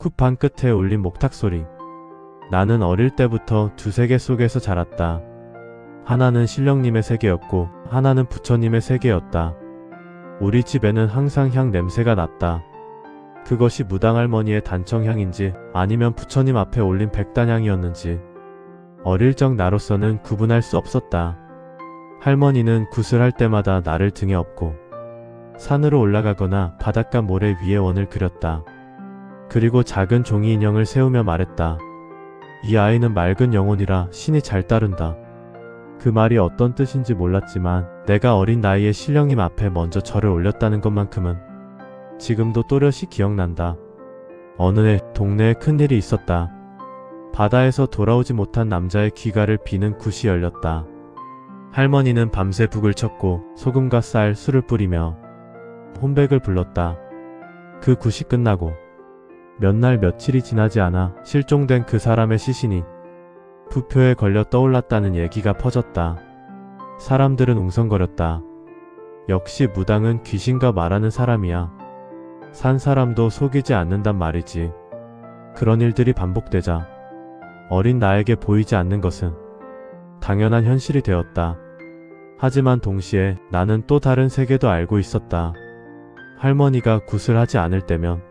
쿠판 끝에 울린 목탁 소리. 나는 어릴 때부터 두 세계 속에서 자랐다. 하나는 신령님의 세계였고 하나는 부처님의 세계였다. 우리 집에는 항상 향 냄새가 났다. 그것이 무당할머니의 단청향인지 아니면 부처님 앞에 올린 백단향이었는지 어릴 적 나로서는 구분할 수 없었다. 할머니는 구슬할 때마다 나를 등에 업고 산으로 올라가거나 바닷가 모래 위에 원을 그렸다. 그리고 작은 종이 인형을 세우며 말했다. 이 아이는 맑은 영혼이라 신이 잘 따른다. 그 말이 어떤 뜻인지 몰랐지만 내가 어린 나이에 신령님 앞에 먼저 절을 올렸다는 것만큼은 지금도 또렷이 기억난다. 어느 해 동네에 큰일이 있었다. 바다에서 돌아오지 못한 남자의 귀가를 비는 굿이 열렸다. 할머니는 밤새 북을 쳤고 소금과 쌀, 술을 뿌리며 혼백을 불렀다. 그 굿이 끝나고 몇 날 며칠이 지나지 않아 실종된 그 사람의 시신이 부표에 걸려 떠올랐다는 얘기가 퍼졌다. 사람들은 웅성거렸다. 역시 무당은 귀신과 말하는 사람이야. 산 사람도 속이지 않는단 말이지. 그런 일들이 반복되자 어린 나에게 보이지 않는 것은 당연한 현실이 되었다. 하지만 동시에 나는 또 다른 세계도 알고 있었다. 할머니가 굿을 하지 않을 때면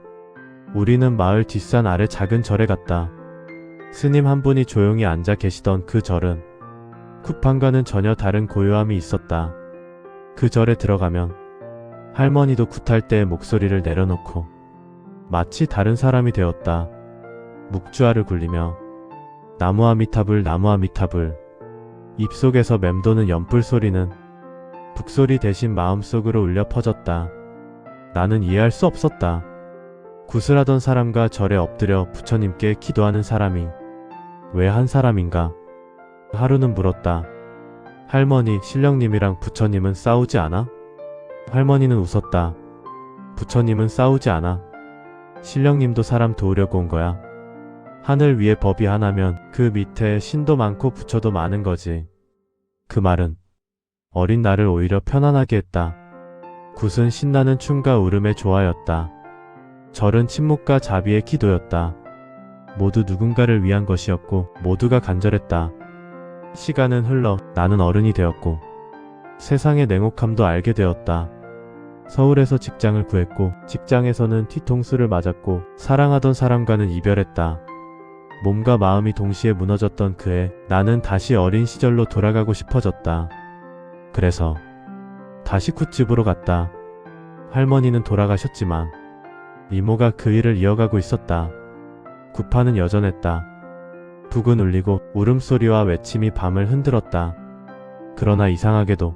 우리는 마을 뒷산 아래 작은 절에 갔다. 스님 한 분이 조용히 앉아 계시던 그 절은 쿠판과는 전혀 다른 고요함이 있었다. 그 절에 들어가면 할머니도 굿할 때의 목소리를 내려놓고 마치 다른 사람이 되었다. 묵주알을 굴리며 나무 아미타불 나무 아미타불 입속에서 맴도는 연불 소리는 북소리 대신 마음속으로 울려 퍼졌다. 나는 이해할 수 없었다. 구슬하던 사람과 절에 엎드려 부처님께 기도하는 사람이 왜 한 사람인가? 하루는 물었다. 할머니, 신령님이랑 부처님은 싸우지 않아? 할머니는 웃었다. 부처님은 싸우지 않아. 신령님도 사람 도우려고 온 거야. 하늘 위에 법이 하나면 그 밑에 신도 많고 부처도 많은 거지. 그 말은 어린 나를 오히려 편안하게 했다. 굿은 신나는 춤과 울음의 조화였다. 절은 침묵과 자비의 기도였다. 모두 누군가를 위한 것이었고 모두가 간절했다. 시간은 흘러 나는 어른이 되었고 세상의 냉혹함도 알게 되었다. 서울에서 직장을 구했고 직장에서는 뒤통수를 맞았고 사랑하던 사람과는 이별했다. 몸과 마음이 동시에 무너졌던 그해 나는 다시 어린 시절로 돌아가고 싶어졌다. 그래서 다시 굿집으로 갔다. 할머니는 돌아가셨지만 이모가 그 일을 이어가고 있었다. 구파는 여전했다. 북은 울리고 울음소리와 외침이 밤을 흔들었다. 그러나 이상하게도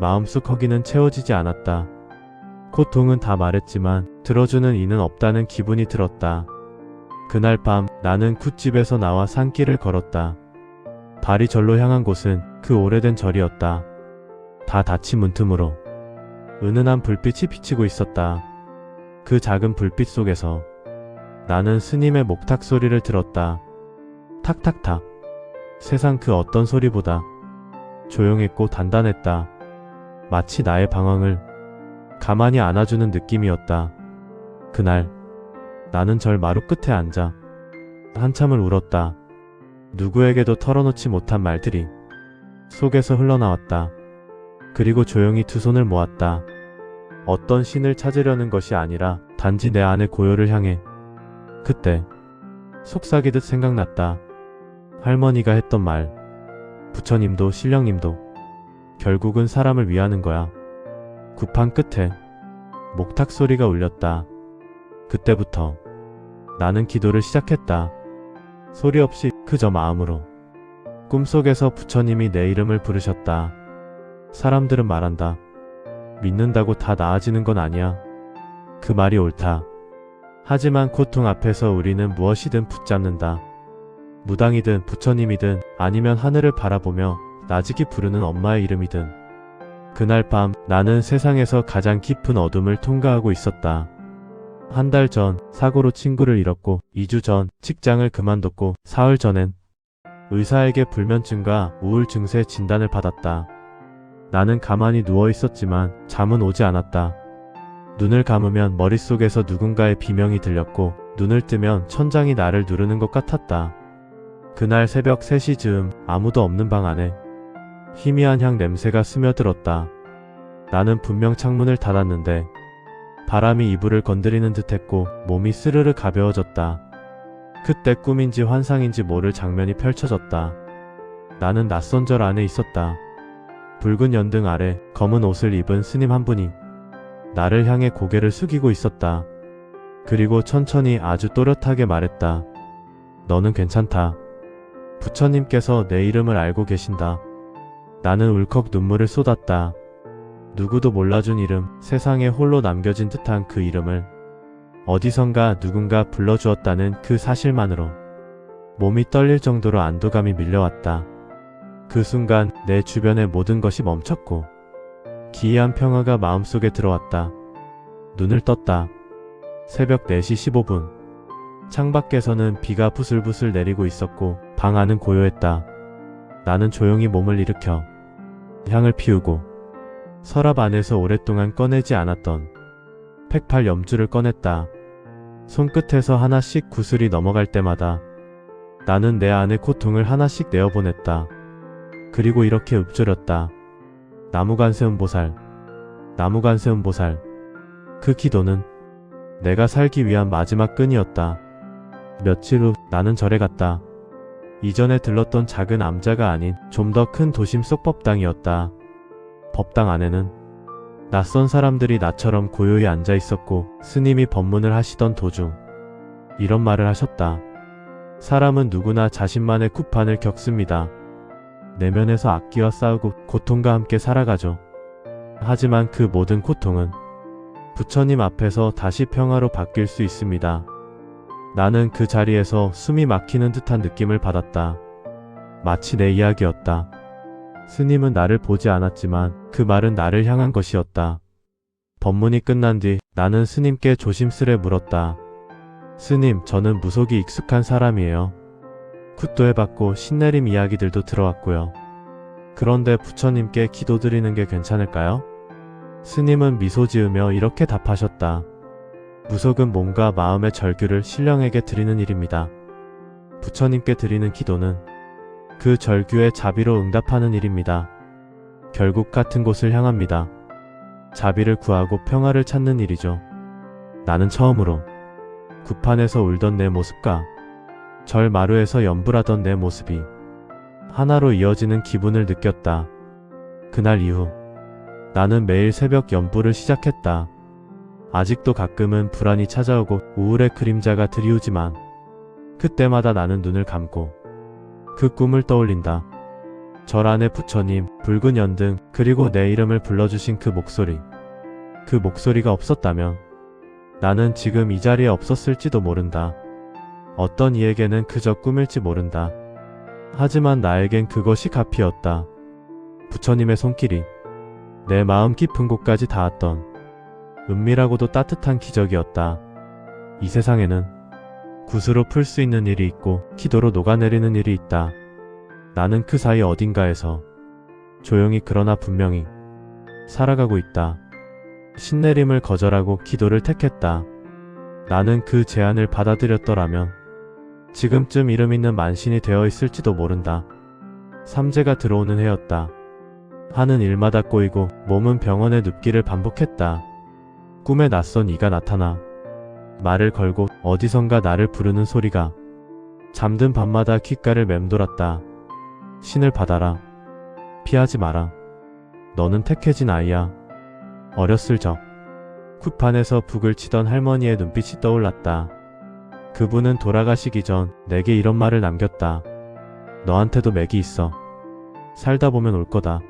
마음속 허기는 채워지지 않았다. 고통은 다 말했지만 들어주는 이는 없다는 기분이 들었다. 그날 밤 나는 굿집에서 나와 산길을 걸었다. 발이 절로 향한 곳은 그 오래된 절이었다. 다 닫힌 문틈으로 은은한 불빛이 비치고 있었다. 그 작은 불빛 속에서 나는 스님의 목탁 소리를 들었다. 탁탁탁. 세상 그 어떤 소리보다 조용했고 단단했다. 마치 나의 방황을 가만히 안아주는 느낌이었다. 그날 나는 절 마루 끝에 앉아 한참을 울었다. 누구에게도 털어놓지 못한 말들이 속에서 흘러나왔다. 그리고 조용히 두 손을 모았다. 어떤 신을 찾으려는 것이 아니라 단지 내 안의 고요를 향해 그때 속삭이듯 생각났다. 할머니가 했던 말. 부처님도 신령님도 결국은 사람을 위하는 거야. 구판 끝에 목탁 소리가 울렸다. 그때부터 나는 기도를 시작했다. 소리 없이 그저 마음으로. 꿈속에서 부처님이 내 이름을 부르셨다. 사람들은 말한다. 믿는다고 다 나아지는 건 아니야. 그 말이 옳다. 하지만 고통 앞에서 우리는 무엇이든 붙잡는다. 무당이든 부처님이든 아니면 하늘을 바라보며 나직이 부르는 엄마의 이름이든. 그날 밤 나는 세상에서 가장 깊은 어둠을 통과하고 있었다. 한 달 전 사고로 친구를 잃었고 2주 전 직장을 그만뒀고 사흘 전엔 의사에게 불면증과 우울 증세 진단을 받았다. 나는 가만히 누워 있었지만 잠은 오지 않았다. 눈을 감으면 머릿속에서 누군가의 비명이 들렸고 눈을 뜨면 천장이 나를 누르는 것 같았다. 그날 새벽 3시 즈음 아무도 없는 방 안에 희미한 향 냄새가 스며들었다. 나는 분명 창문을 닫았는데 바람이 이불을 건드리는 듯했고 몸이 스르르 가벼워졌다. 그때 꿈인지 환상인지 모를 장면이 펼쳐졌다. 나는 낯선 절 안에 있었다. 붉은 연등 아래 검은 옷을 입은 스님 한 분이 나를 향해 고개를 숙이고 있었다. 그리고 천천히 아주 또렷하게 말했다. 너는 괜찮다. 부처님께서 내 이름을 알고 계신다. 나는 울컥 눈물을 쏟았다. 누구도 몰라준 이름, 세상에 홀로 남겨진 듯한 그 이름을 어디선가 누군가 불러주었다는 그 사실만으로 몸이 떨릴 정도로 안도감이 밀려왔다. 그 순간 내 주변의 모든 것이 멈췄고 기이한 평화가 마음속에 들어왔다. 눈을 떴다. 새벽 4시 15분. 창밖에서는 비가 부슬부슬 내리고 있었고 방 안은 고요했다. 나는 조용히 몸을 일으켜 향을 피우고 서랍 안에서 오랫동안 꺼내지 않았던 팩팔 염주를 꺼냈다. 손끝에서 하나씩 구슬이 넘어갈 때마다 나는 내 안의 고통을 하나씩 내어보냈다. 그리고 이렇게 읊조렸다. 나무간세음 보살, 나무간세음 보살. 그 기도는 내가 살기 위한 마지막 끈이었다. 며칠 후 나는 절에 갔다. 이전에 들렀던 작은 암자가 아닌 좀 더 큰 도심 속 법당이었다. 법당 안에는 낯선 사람들이 나처럼 고요히 앉아 있었고 스님이 법문을 하시던 도중 이런 말을 하셨다. 사람은 누구나 자신만의 쿠판을 겪습니다. 내면에서 악기와 싸우고 고통과 함께 살아가죠. 하지만 그 모든 고통은 부처님 앞에서 다시 평화로 바뀔 수 있습니다. 나는 그 자리에서 숨이 막히는 듯한 느낌을 받았다. 마치 내 이야기였다. 스님은 나를 보지 않았지만 그 말은 나를 향한 것이었다. 법문이 끝난 뒤 나는 스님께 조심스레 물었다. 스님, 저는 무속이 익숙한 사람이에요. 굿도 해봤고 신내림 이야기들도 들어왔고요. 그런데 부처님께 기도드리는 게 괜찮을까요? 스님은 미소 지으며 이렇게 답하셨다. 무속은 몸과 마음의 절규를 신령에게 드리는 일입니다. 부처님께 드리는 기도는 그 절규에 자비로 응답하는 일입니다. 결국 같은 곳을 향합니다. 자비를 구하고 평화를 찾는 일이죠. 나는 처음으로 구판에서 울던 내 모습과 절 마루에서 연불하던 내 모습이 하나로 이어지는 기분을 느꼈다. 그날 이후 나는 매일 새벽 연불을 시작했다. 아직도 가끔은 불안이 찾아오고 우울의 그림자가 드리우지만 그때마다 나는 눈을 감고 그 꿈을 떠올린다. 절 안에 부처님, 붉은 연등, 그리고 내 이름을 불러주신 그 목소리. 그 목소리가 없었다면 나는 지금 이 자리에 없었을지도 모른다. 어떤 이에게는 그저 꿈일지 모른다. 하지만 나에겐 그것이 값이었다. 부처님의 손길이 내 마음 깊은 곳까지 닿았던 은밀하고도 따뜻한 기적이었다. 이 세상에는 굿으로 풀 수 있는 일이 있고 기도로 녹아내리는 일이 있다. 나는 그 사이 어딘가에서 조용히 그러나 분명히 살아가고 있다. 신내림을 거절하고 기도를 택했다. 나는 그 제안을 받아들였더라면 지금쯤 이름 있는 만신이 되어 있을지도 모른다. 삼재가 들어오는 해였다. 하는 일마다 꼬이고 몸은 병원의 눕기를 반복했다. 꿈에 낯선 이가 나타나 말을 걸고 어디선가 나를 부르는 소리가 잠든 밤마다 귓가를 맴돌았다. 신을 받아라. 피하지 마라. 너는 택해진 아이야. 어렸을 적 굿판에서 북을 치던 할머니의 눈빛이 떠올랐다. 그분은 돌아가시기 전 내게 이런 말을 남겼다. 너한테도 맥이 있어. 살다 보면 올 거다.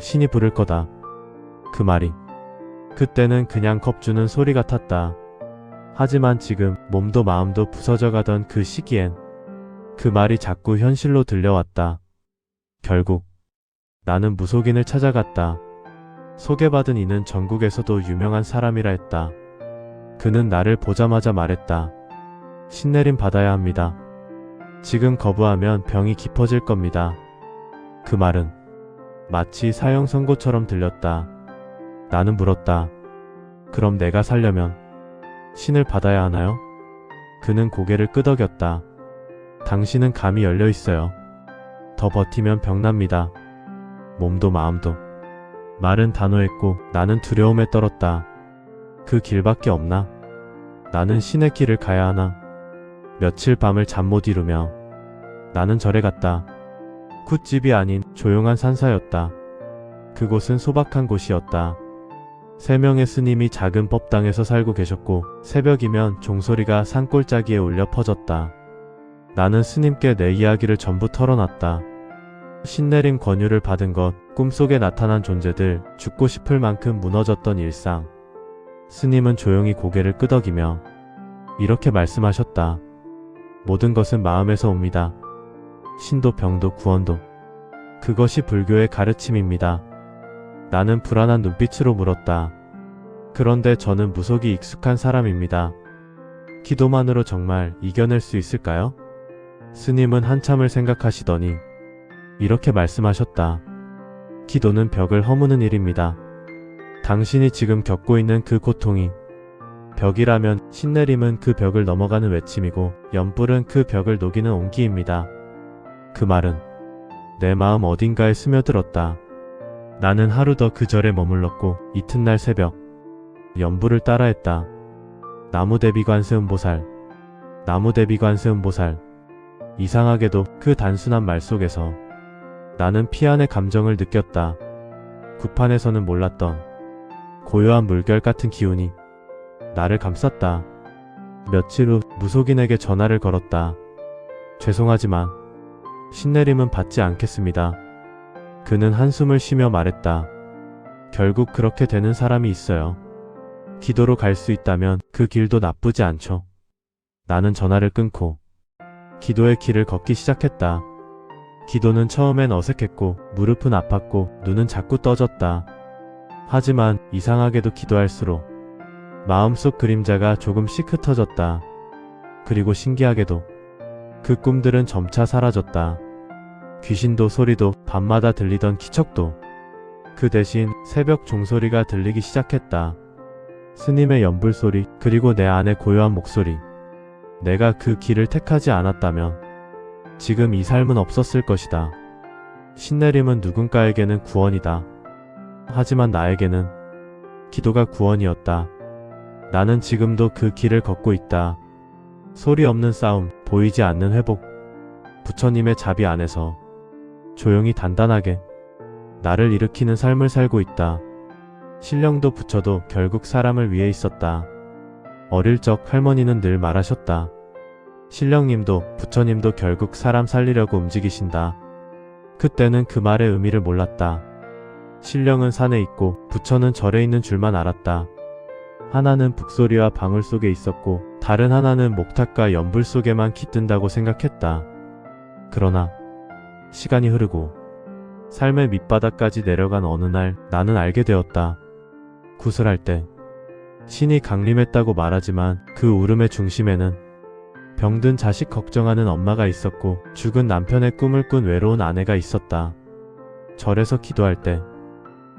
신이 부를 거다. 그 말이 그때는 그냥 겁 주는 소리 같았다. 하지만 지금 몸도 마음도 부서져 가던 그 시기엔 그 말이 자꾸 현실로 들려왔다. 결국 나는 무속인을 찾아갔다. 소개받은 이는 전국에서도 유명한 사람이라 했다. 그는 나를 보자마자 말했다. 신내림 받아야 합니다. 지금 거부하면 병이 깊어질 겁니다. 그 말은 마치 사형 선고처럼 들렸다. 나는 물었다. 그럼 내가 살려면 신을 받아야 하나요? 그는 고개를 끄덕였다. 당신은 감이 열려 있어요. 더 버티면 병납니다. 몸도 마음도. 말은 단호했고 나는 두려움에 떨었다. 그 길밖에 없나? 나는 신의 길을 가야 하나? 며칠 밤을 잠 못 이루며 나는 절에 갔다. 굿집이 아닌 조용한 산사였다. 그곳은 소박한 곳이었다. 세 명의 스님이 작은 법당에서 살고 계셨고 새벽이면 종소리가 산골짜기에 울려 퍼졌다. 나는 스님께 내 이야기를 전부 털어놨다. 신내림 권유를 받은 것, 꿈속에 나타난 존재들, 죽고 싶을 만큼 무너졌던 일상. 스님은 조용히 고개를 끄덕이며 이렇게 말씀하셨다. 모든 것은 마음에서 옵니다. 신도 병도 구원도. 그것이 불교의 가르침입니다. 나는 불안한 눈빛으로 물었다. 그런데 저는 무속이 익숙한 사람입니다. 기도만으로 정말 이겨낼 수 있을까요? 스님은 한참을 생각하시더니 이렇게 말씀하셨다. 기도는 벽을 허무는 일입니다. 당신이 지금 겪고 있는 그 고통이 벽이라면 신내림은 그 벽을 넘어가는 외침이고 연불은 그 벽을 녹이는 온기입니다. 그 말은 내 마음 어딘가에 스며들었다. 나는 하루 더 그 절에 머물렀고 이튿날 새벽 연불을 따라했다. 나무대비 관세음보살 나무대비 관세음보살 이상하게도 그 단순한 말 속에서 나는 피안의 감정을 느꼈다. 구판에서는 몰랐던 고요한 물결 같은 기운이 나를 감쌌다. 며칠 후 무속인에게 전화를 걸었다. 죄송하지만 신내림은 받지 않겠습니다. 그는 한숨을 쉬며 말했다. 결국 그렇게 되는 사람이 있어요. 기도로 갈 수 있다면 그 길도 나쁘지 않죠. 나는 전화를 끊고 기도의 길을 걷기 시작했다. 기도는 처음엔 어색했고 무릎은 아팠고 눈은 자꾸 떠졌다. 하지만 이상하게도 기도할수록 마음속 그림자가 조금씩 흩어졌다. 그리고 신기하게도 그 꿈들은 점차 사라졌다. 귀신도 소리도 밤마다 들리던 기척도 그 대신 새벽 종소리가 들리기 시작했다. 스님의 연불 소리 그리고 내 안의 고요한 목소리. 내가 그 길을 택하지 않았다면 지금 이 삶은 없었을 것이다. 신내림은 누군가에게는 구원이다. 하지만 나에게는 기도가 구원이었다. 나는 지금도 그 길을 걷고 있다. 소리 없는 싸움, 보이지 않는 회복. 부처님의 자비 안에서 조용히 단단하게 나를 일으키는 삶을 살고 있다. 신령도 부처도 결국 사람을 위해 있었다. 어릴 적 할머니는 늘 말하셨다. 신령님도 부처님도 결국 사람 살리려고 움직이신다. 그때는 그 말의 의미를 몰랐다. 신령은 산에 있고 부처는 절에 있는 줄만 알았다. 하나는 북소리와 방울 속에 있었고 다른 하나는 목탁과 연불 속에만 깃든다고 생각했다. 그러나 시간이 흐르고 삶의 밑바닥까지 내려간 어느 날 나는 알게 되었다. 구슬할 때 신이 강림했다고 말하지만 그 울음의 중심에는 병든 자식 걱정하는 엄마가 있었고 죽은 남편의 꿈을 꾼 외로운 아내가 있었다. 절에서 기도할 때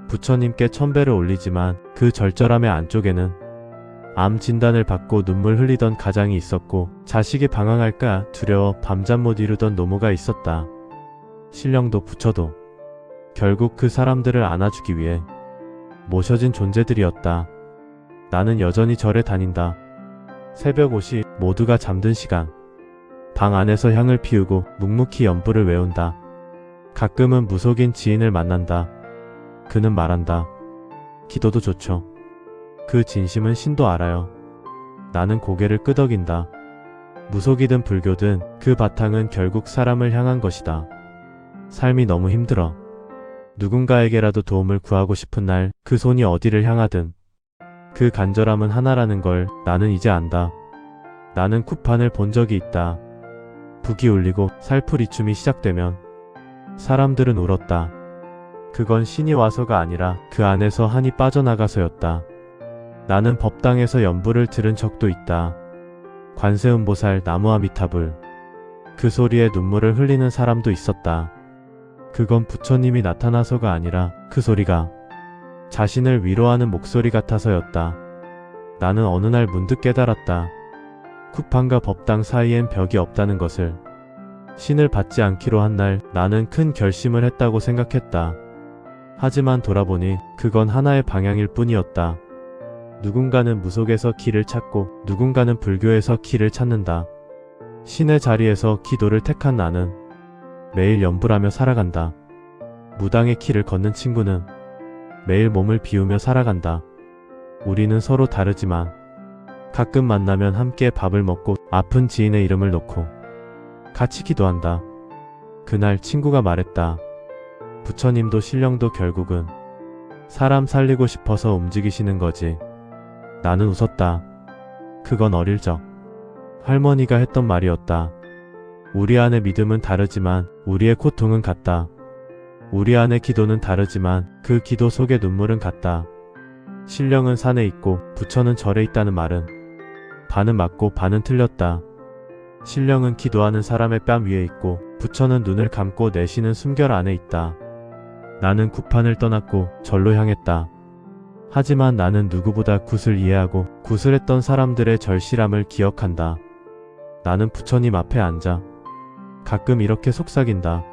부처님께 천배를 올리지만 그 절절함의 안쪽에는 암 진단을 받고 눈물 흘리던 가장이 있었고 자식이 방황할까 두려워 밤잠 못 이루던 노모가 있었다. 신령도 부처도 결국 그 사람들을 안아주기 위해 모셔진 존재들이었다. 나는 여전히 절에 다닌다. 새벽 5시 모두가 잠든 시간. 방 안에서 향을 피우고 묵묵히 연불을 외운다. 가끔은 무속인 지인을 만난다. 그는 말한다. 기도도 좋죠. 그 진심은 신도 알아요. 나는 고개를 끄덕인다. 무속이든 불교든 그 바탕은 결국 사람을 향한 것이다. 삶이 너무 힘들어. 누군가에게라도 도움을 구하고 싶은 날 그 손이 어디를 향하든 그 간절함은 하나라는 걸 나는 이제 안다. 나는 쿠판을 본 적이 있다. 북이 울리고 살풀이춤이 시작되면 사람들은 울었다. 그건 신이 와서가 아니라 그 안에서 한이 빠져나가서였다. 나는 법당에서 연부를 들은 적도 있다. 관세음보살 나무아미타불. 그 소리에 눈물을 흘리는 사람도 있었다. 그건 부처님이 나타나서가 아니라 그 소리가 자신을 위로하는 목소리 같아서였다. 나는 어느 날 문득 깨달았다. 쿠판과 법당 사이엔 벽이 없다는 것을 신을 받지 않기로 한 날 나는 큰 결심을 했다고 생각했다. 하지만 돌아보니 그건 하나의 방향일 뿐이었다. 누군가는 무속에서 길을 찾고 누군가는 불교에서 길을 찾는다. 신의 자리에서 기도를 택한 나는 매일 염불하며 살아간다. 무당의 길을 걷는 친구는 매일 몸을 비우며 살아간다. 우리는 서로 다르지만 가끔 만나면 함께 밥을 먹고 아픈 지인의 이름을 놓고 같이 기도한다. 그날 친구가 말했다. 부처님도 신령도 결국은 사람 살리고 싶어서 움직이시는 거지. 나는 웃었다. 그건 어릴 적 할머니가 했던 말이었다. 우리 안의 믿음은 다르지만 우리의 고통은 같다. 우리 안의 기도는 다르지만 그 기도 속의 눈물은 같다. 신령은 산에 있고 부처는 절에 있다는 말은 반은 맞고 반은 틀렸다. 신령은 기도하는 사람의 뺨 위에 있고 부처는 눈을 감고 내쉬는 숨결 안에 있다. 나는 구판을 떠났고 절로 향했다. 하지만 나는 누구보다 굿을 이해하고 굿을 했던 사람들의 절실함을 기억한다. 나는 부처님 앞에 앉아 가끔 이렇게 속삭인다.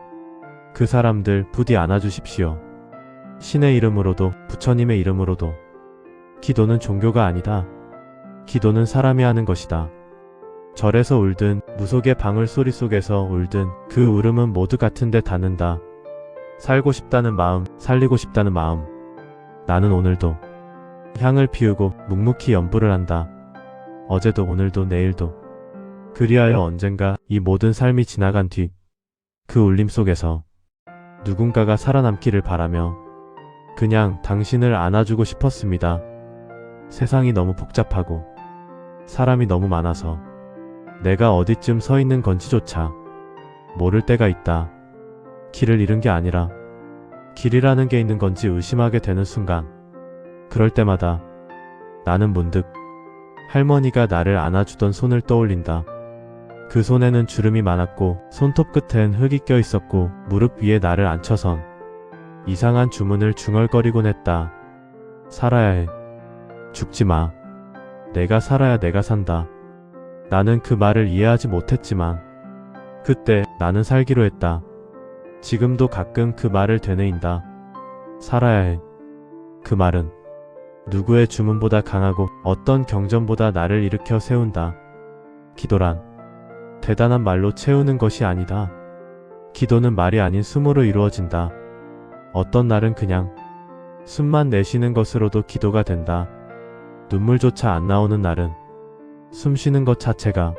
그 사람들 부디 안아주십시오. 신의 이름으로도 부처님의 이름으로도 기도는 종교가 아니다. 기도는 사람이 하는 것이다. 절에서 울든 무속의 방울 소리 속에서 울든 그 울음은 모두 같은데 닿는다. 살고 싶다는 마음, 살리고 싶다는 마음. 나는 오늘도 향을 피우고 묵묵히 연부를 한다. 어제도 오늘도 내일도. 그리하여 언젠가 이 모든 삶이 지나간 뒤 그 울림 속에서 누군가가 살아남기를 바라며 그냥 당신을 안아주고 싶었습니다. 세상이 너무 복잡하고 사람이 너무 많아서 내가 어디쯤 서 있는 건지조차 모를 때가 있다. 길을 잃은 게 아니라 길이라는 게 있는 건지 의심하게 되는 순간 그럴 때마다 나는 문득 할머니가 나를 안아주던 손을 떠올린다. 그 손에는 주름이 많았고 손톱 끝엔 흙이 껴 있었고 무릎 위에 나를 앉혀선 이상한 주문을 중얼거리곤 했다. 살아야 해. 죽지 마. 내가 살아야 내가 산다. 나는 그 말을 이해하지 못했지만 그때 나는 살기로 했다. 지금도 가끔 그 말을 되뇌인다. 살아야 해. 그 말은 누구의 주문보다 강하고 어떤 경전보다 나를 일으켜 세운다. 기도란 대단한 말로 채우는 것이 아니다. 기도는 말이 아닌 숨으로 이루어진다. 어떤 날은 그냥 숨만 내쉬는 것으로도 기도가 된다. 눈물조차 안 나오는 날은 숨 쉬는 것 자체가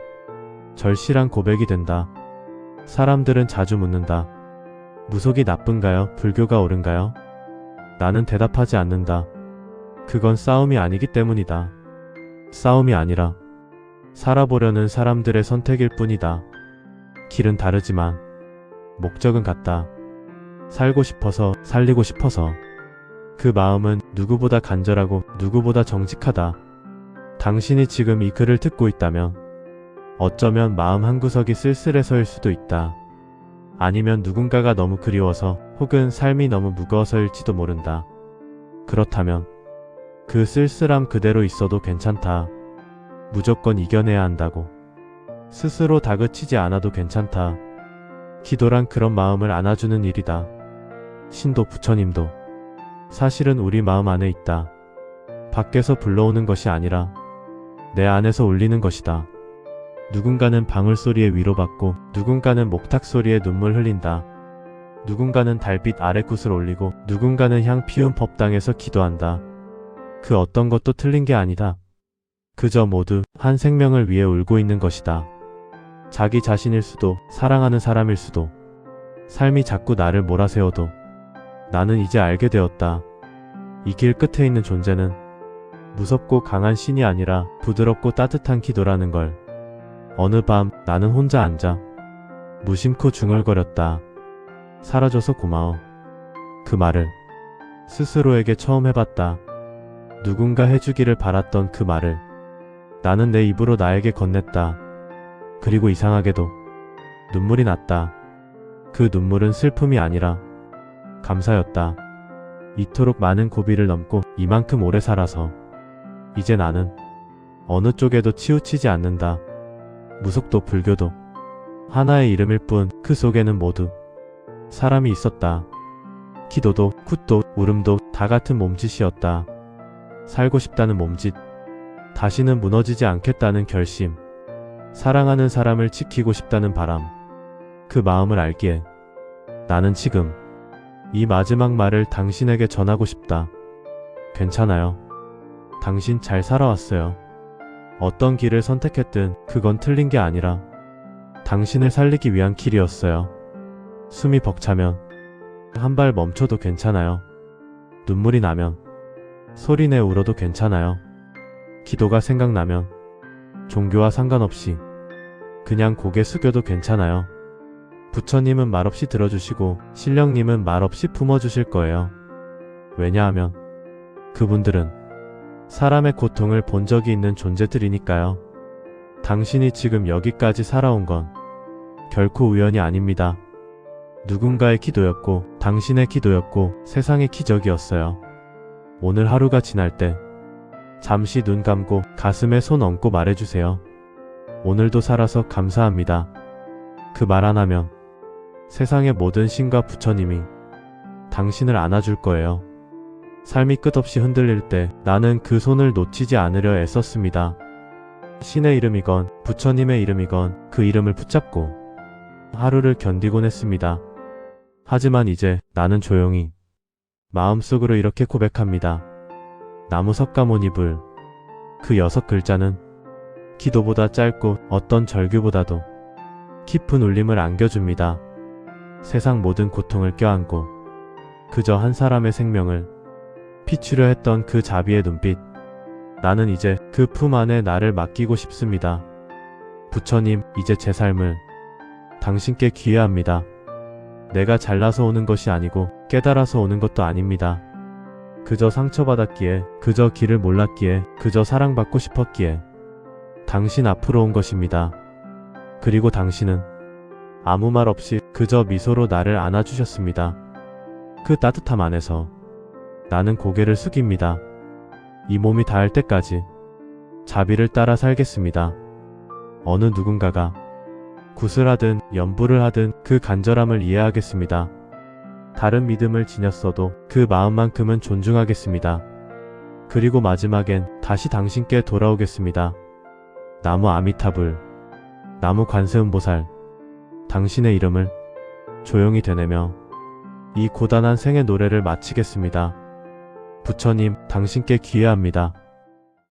절실한 고백이 된다. 사람들은 자주 묻는다. 무속이 나쁜가요? 불교가 옳은가요? 나는 대답하지 않는다. 그건 싸움이 아니기 때문이다. 싸움이 아니라 살아보려는 사람들의 선택일 뿐이다. 길은 다르지만 목적은 같다. 살고 싶어서 살리고 싶어서 그 마음은 누구보다 간절하고 누구보다 정직하다. 당신이 지금 이 글을 듣고 있다면 어쩌면 마음 한구석이 쓸쓸해서일 수도 있다. 아니면 누군가가 너무 그리워서 혹은 삶이 너무 무거워서일지도 모른다. 그렇다면 그 쓸쓸함 그대로 있어도 괜찮다. 무조건 이겨내야 한다고. 스스로 다그치지 않아도 괜찮다. 기도란 그런 마음을 안아주는 일이다. 신도 부처님도 사실은 우리 마음 안에 있다. 밖에서 불러오는 것이 아니라 내 안에서 울리는 것이다. 누군가는 방울 소리에 위로받고 누군가는 목탁 소리에 눈물 흘린다. 누군가는 달빛 아래 굿을 올리고 누군가는 향 피운 법당에서 기도한다. 그 어떤 것도 틀린 게 아니다. 그저 모두 한 생명을 위해 울고 있는 것이다. 자기 자신일 수도 사랑하는 사람일 수도 삶이 자꾸 나를 몰아세워도 나는 이제 알게 되었다. 이 길 끝에 있는 존재는 무섭고 강한 신이 아니라 부드럽고 따뜻한 기도라는 걸. 어느 밤 나는 혼자 앉아 무심코 중얼거렸다. 사라져서 고마워. 그 말을 스스로에게 처음 해봤다. 누군가 해주기를 바랐던 그 말을 나는 내 입으로 나에게 건넸다. 그리고 이상하게도 눈물이 났다. 그 눈물은 슬픔이 아니라 감사였다. 이토록 많은 고비를 넘고 이만큼 오래 살아서 이제 나는 어느 쪽에도 치우치지 않는다. 무속도 불교도 하나의 이름일 뿐 그 속에는 모두 사람이 있었다. 기도도 굿도 울음도 다 같은 몸짓이었다. 살고 싶다는 몸짓. 다시는 무너지지 않겠다는 결심. 사랑하는 사람을 지키고 싶다는 바람. 그 마음을 알기에 나는 지금 이 마지막 말을 당신에게 전하고 싶다. 괜찮아요. 당신 잘 살아왔어요. 어떤 길을 선택했든 그건 틀린 게 아니라 당신을 살리기 위한 길이었어요. 숨이 벅차면 한 발 멈춰도 괜찮아요. 눈물이 나면 소리내 울어도 괜찮아요. 기도가 생각나면 종교와 상관없이 그냥 고개 숙여도 괜찮아요. 부처님은 말없이 들어주시고 신령님은 말없이 품어주실 거예요. 왜냐하면 그분들은 사람의 고통을 본 적이 있는 존재들이니까요. 당신이 지금 여기까지 살아온 건 결코 우연이 아닙니다. 누군가의 기도였고, 당신의 기도였고, 세상의 기적이었어요. 오늘 하루가 지날 때, 잠시 눈 감고 가슴에 손 얹고 말해주세요. 오늘도 살아서 감사합니다. 그말안 하면 세상의 모든 신과 부처님이 당신을 안아줄 거예요. 삶이 끝없이 흔들릴 때 나는 그 손을 놓치지 않으려 애썼습니다. 신의 이름이건 부처님의 이름이건 그 이름을 붙잡고 하루를 견디곤 했습니다. 하지만 이제 나는 조용히 마음속으로 이렇게 고백합니다. 나무 석가모니불 그 여섯 글자는 기도보다 짧고 어떤 절규보다도 깊은 울림을 안겨줍니다. 세상 모든 고통을 껴안고 그저 한 사람의 생명을 피추려 했던 그 자비의 눈빛. 나는 이제 그 품 안에 나를 맡기고 싶습니다. 부처님, 이제 제 삶을 당신께 기회합니다. 내가 잘나서 오는 것이 아니고 깨달아서 오는 것도 아닙니다. 그저 상처받았기에, 그저 길을 몰랐기에, 그저 사랑받고 싶었기에, 당신 앞으로 온 것입니다. 그리고 당신은 아무 말 없이 그저 미소로 나를 안아주셨습니다. 그 따뜻함 안에서 나는 고개를 숙입니다. 이 몸이 닿을 때까지 자비를 따라 살겠습니다. 어느 누군가가 굿을 하든 연부를 하든 그 간절함을 이해하겠습니다. 다른 믿음을 지녔어도 그 마음만큼은 존중하겠습니다. 그리고 마지막엔 다시 당신께 돌아오겠습니다. 나무 아미타불, 나무 관세음보살, 당신의 이름을 조용히 되뇌며 이 고단한 생의 노래를 마치겠습니다. 부처님, 당신께 기회합니다.